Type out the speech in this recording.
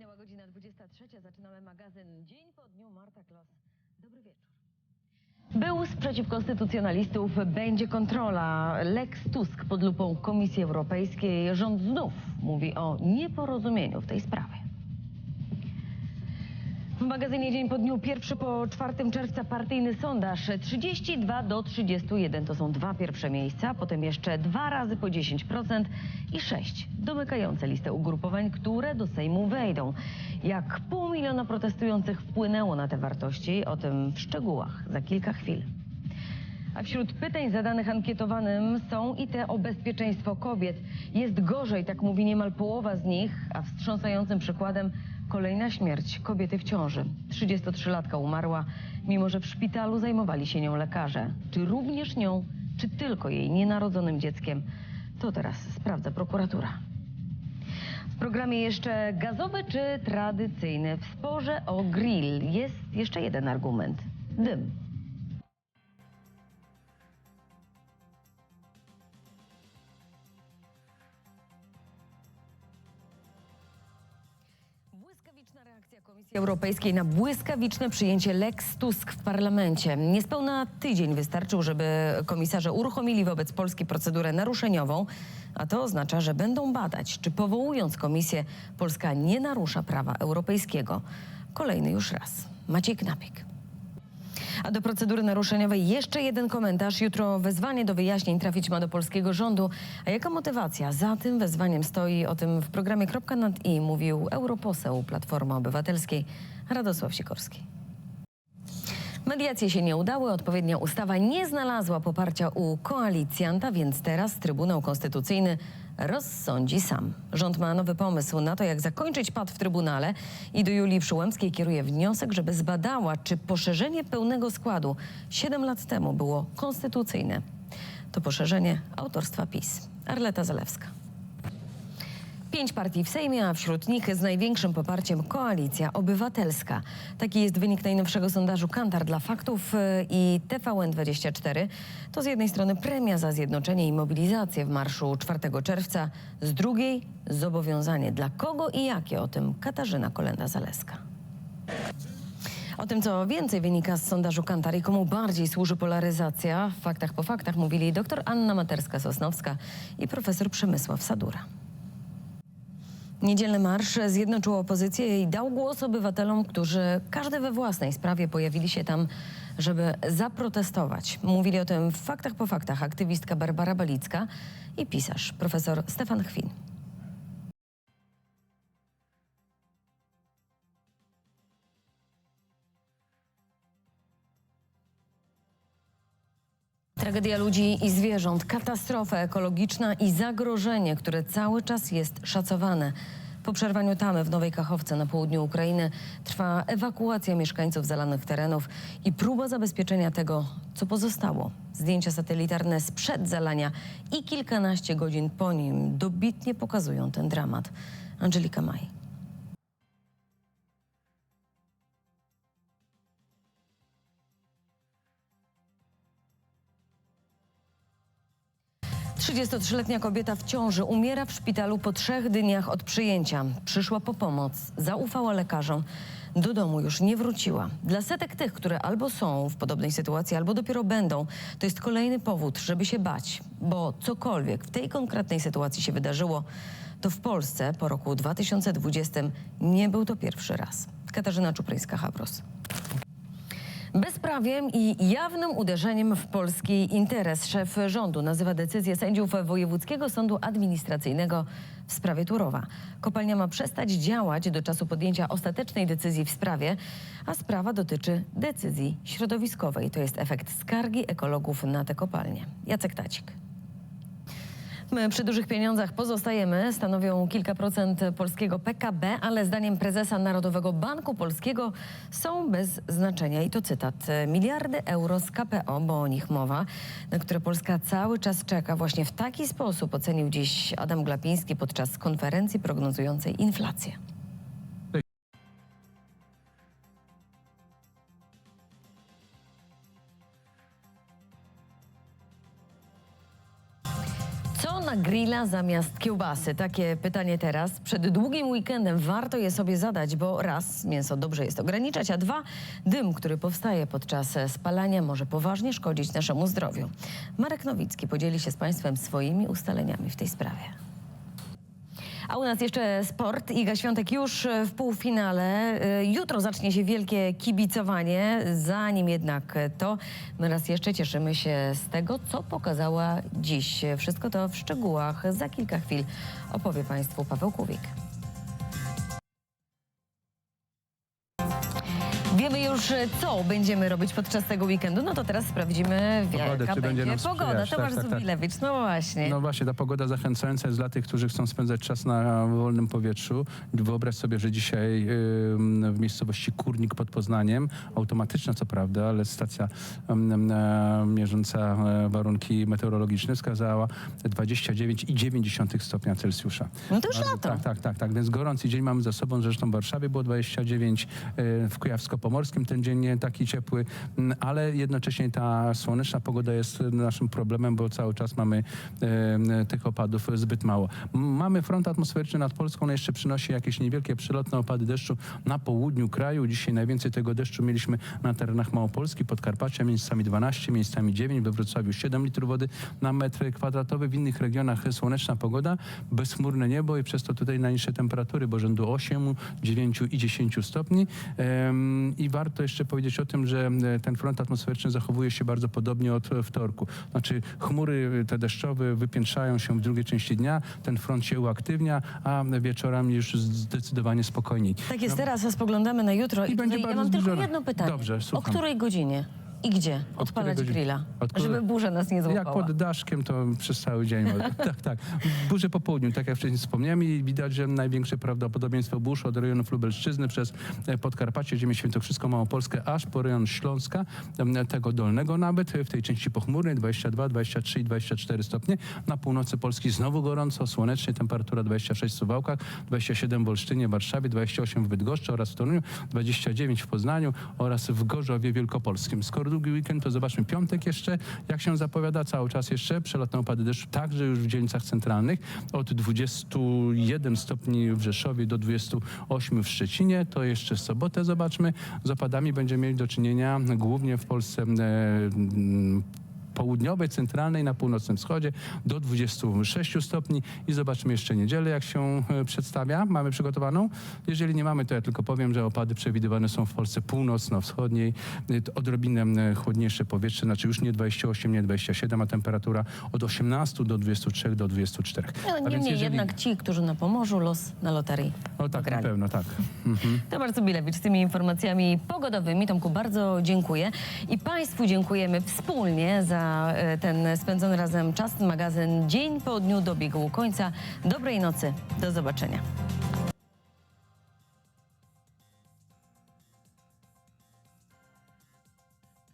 Minęła godzina 23. Zaczynamy magazyn Dzień po dniu. Marta Klos. Dobry wieczór. Był sprzeciw konstytucjonalistów, będzie kontrola. Lex Tusk pod lupą Komisji Europejskiej. Rząd znów mówi o nieporozumieniu w tej sprawie. W magazynie Dzień po dniu, pierwszy po 4 czerwca partyjny sondaż 32 do 31 to są dwa pierwsze miejsca, potem jeszcze dwa razy po 10% i sześć domykające listę ugrupowań, które do Sejmu wejdą. Jak pół miliona protestujących wpłynęło na te wartości, o tym w szczegółach za kilka chwil. A wśród pytań zadanych ankietowanym są i te o bezpieczeństwo kobiet. Jest gorzej, tak mówi niemal połowa z nich, a wstrząsającym przykładem kolejna śmierć kobiety w ciąży. 33-latka umarła, mimo że w szpitalu zajmowali się nią lekarze. Czy również nią, czy tylko jej nienarodzonym dzieckiem? To teraz sprawdza prokuratura. W programie jeszcze gazowy czy tradycyjny? W sporze o grill jest jeszcze jeden argument. Dym. Błyskawiczna reakcja Komisji Europejskiej na błyskawiczne przyjęcie Lex Tusk w parlamencie. Niespełna tydzień wystarczył, żeby komisarze uruchomili wobec Polski procedurę naruszeniową, a to oznacza, że będą badać, czy powołując komisję Polska nie narusza prawa europejskiego. Kolejny już raz. Maciej Knapik. A do procedury naruszeniowej jeszcze jeden komentarz. Jutro wezwanie do wyjaśnień trafić ma do polskiego rządu. A jaka motywacja za tym wezwaniem stoi? O tym w programie Kropka nad i mówił europoseł Platformy Obywatelskiej Radosław Sikorski. Mediacje się nie udały, odpowiednia ustawa nie znalazła poparcia u koalicjanta, więc teraz Trybunał Konstytucyjny rozsądzi sam. Rząd ma nowy pomysł na to, jak zakończyć pad w Trybunale i do Julii Przyłębskiej kieruje wniosek, żeby zbadała, czy poszerzenie pełnego składu 7 lat temu było konstytucyjne. To poszerzenie autorstwa PiS. Arleta Zalewska. Pięć partii w Sejmie, a wśród nich z największym poparciem Koalicja Obywatelska. Taki jest wynik najnowszego sondażu Kantar dla Faktów y, i TVN24. To z jednej strony premia za zjednoczenie i mobilizację w marszu 4 czerwca, z drugiej zobowiązanie dla kogo i jakie. O tym Katarzyna Kolenda-Zaleska. O tym, co więcej wynika z sondażu Kantar i komu bardziej służy polaryzacja, w faktach po faktach mówili dr Anna Materska-Sosnowska i profesor Przemysław Sadura. Niedzielny marsz zjednoczył opozycję i dał głos obywatelom, którzy każdy we własnej sprawie pojawili się tam, żeby zaprotestować. Mówili o tym w faktach po faktach aktywistka Barbara Balicka i pisarz profesor Stefan Chwin. Tragedia ludzi i zwierząt, katastrofa ekologiczna i zagrożenie, które cały czas jest szacowane. Po przerwaniu tamy w Nowej Kachowce na południu Ukrainy trwa ewakuacja mieszkańców zalanych terenów i próba zabezpieczenia tego, co pozostało. Zdjęcia satelitarne sprzed zalania i kilkanaście godzin po nim dobitnie pokazują ten dramat. Angelika Maj. Trzydziestotrzyletnia kobieta w ciąży umiera w szpitalu po trzech dniach od przyjęcia. Przyszła po pomoc, zaufała lekarzom. Do domu już nie wróciła. Dla setek tych, które albo są w podobnej sytuacji, albo dopiero będą, to jest kolejny powód, żeby się bać. Bo cokolwiek w tej konkretnej sytuacji się wydarzyło, to w Polsce po roku 2020 nie był to pierwszy raz. Katarzyna Czupryńska-Habros. Bezprawiem i jawnym uderzeniem w polski interes szef rządu nazywa decyzję sędziów Wojewódzkiego Sądu Administracyjnego w sprawie Turowa. Kopalnia ma przestać działać do czasu podjęcia ostatecznej decyzji w sprawie, a sprawa dotyczy decyzji środowiskowej. To jest efekt skargi ekologów na tę kopalnię. Jacek Tacik. My przy dużych pieniądzach pozostajemy, stanowią kilka procent polskiego PKB, ale zdaniem prezesa Narodowego Banku Polskiego są bez znaczenia. I to cytat. Miliardy euro z KPO, bo o nich mowa, na które Polska cały czas czeka. Właśnie w taki sposób ocenił dziś Adam Glapiński podczas konferencji prognozującej inflację. Na grilla zamiast kiełbasy? Takie pytanie teraz. Przed długim weekendem warto je sobie zadać, bo raz, mięso dobrze jest ograniczać, a dwa, dym, który powstaje podczas spalania może poważnie szkodzić naszemu zdrowiu. Marek Nowicki podzieli się z Państwem swoimi ustaleniami w tej sprawie. A u nas jeszcze sport. Iga Świątek już w półfinale. Y, Jutro zacznie się wielkie kibicowanie. Zanim jednak to, my raz jeszcze cieszymy się z tego, co pokazała dziś. Wszystko to w szczegółach. Za kilka chwil opowie Państwu Paweł Kuwik. Już, co będziemy robić podczas tego weekendu. No to teraz sprawdzimy, Pogodę, jaka czy będzie nam pogoda. sprzyjać. Tomasz Tak, tak, tak. Zubilewicz, no właśnie. No właśnie, ta pogoda zachęcająca jest dla tych, którzy chcą spędzać czas na wolnym powietrzu. Wyobraź sobie, że dzisiaj ym, w miejscowości Kurnik pod Poznaniem, automatyczna co prawda, ale stacja ym, e, mierząca e, warunki meteorologiczne wskazała 29,9 stopnia Celsjusza. No to już Bardzo- lato. Tak, tak, tak, tak. Więc gorący dzień mamy za sobą. Zresztą w Warszawie było 29, e, w Kujawsko-Pomorskim ten dzień nie taki ciepły, m, ale jednocześnie ta słoneczna pogoda jest naszym problemem, bo cały czas mamy e, tych opadów zbyt mało. Mamy front atmosferyczny nad Polską, on jeszcze przynosi jakieś niewielkie przelotne opady deszczu na południu kraju. Dzisiaj najwięcej tego deszczu mieliśmy na terenach Małopolski, Podkarpacia, miejscami 12, miejscami 9, we Wrocławiu 7 litrów wody na metr kwadratowy. W innych regionach słoneczna pogoda, bezchmurne niebo i przez to tutaj najniższe temperatury, bo rzędu 8, 9 i 10 stopni. Em, I warto jeszcze powiedzieć o tym, że e, ten front atmosferyczny zachowuje się bardzo podobnie od e, wtorku. Znaczy chmury te deszczowe wypiętrzają się w drugiej części dnia, ten front się uaktywnia, a wieczorami już zdecydowanie spokojniej. Tak jest, teraz spoglądamy na jutro i, I będzie tutaj ja bardzo mam tylko zbliżone. jedno pytanie. Dobrze, o której godzinie i gdzie Od której odpalać godziny? grilla, Od której- żeby burza nas nie Jak złapała? pod daszkiem, to przez cały dzień. może. tak, tak. Burze po południu, tak jak wcześniej wspomniałem i widać, że największe prawdopodobieństwo burz od rejonów Lubelszczyzny przez e, Podkarpacie, ziemię świętokrzyską, Małopolskę, aż po rejon Śląska, em, tego dolnego nawet, w tej części pochmurnej 22, 23 i 24 stopnie. Na północy Polski znowu gorąco, słonecznie, temperatura 26 w Suwałkach, 27 w Olsztynie, Warszawie, 28 w Bydgoszczy oraz w Toruniu, 29 w Poznaniu oraz w Gorzowie Wielkopolskim. Skoro długi weekend, to zobaczmy piątek jeszcze, jak się zapowiada, cały czas jeszcze przelotne opady deszczu, także już w dzielnicach centralnych, od 21 stopni w Rzeszowie do 28 w Szczecinie, to jeszcze sobotę zobaczmy, z opadami będziemy mieli do czynienia głównie w Polsce e, południowej, centralnej, na północnym wschodzie do 26 stopni i zobaczmy jeszcze niedzielę, jak się e, przedstawia. Mamy przygotowaną? Jeżeli nie mamy, to ja tylko powiem, że opady przewidywane są w Polsce północno-wschodniej. E, to Odrobinę chłodniejsze powietrze, znaczy już nie 28, nie 27, a temperatura od 18 do 23, do 24. No, A więc niemniej jeżeli- jednak ci, którzy na Pomorzu los na loterii O tak, na pewno, tak. Mhm. Tomasz Zubilewicz z tymi informacjami pogodowymi. Tomku, bardzo dziękuję. I Państwu dziękujemy wspólnie za e, ten spędzony razem czas. Magazyn Dzień po dniu dobiegł końca. Dobrej nocy. Do zobaczenia.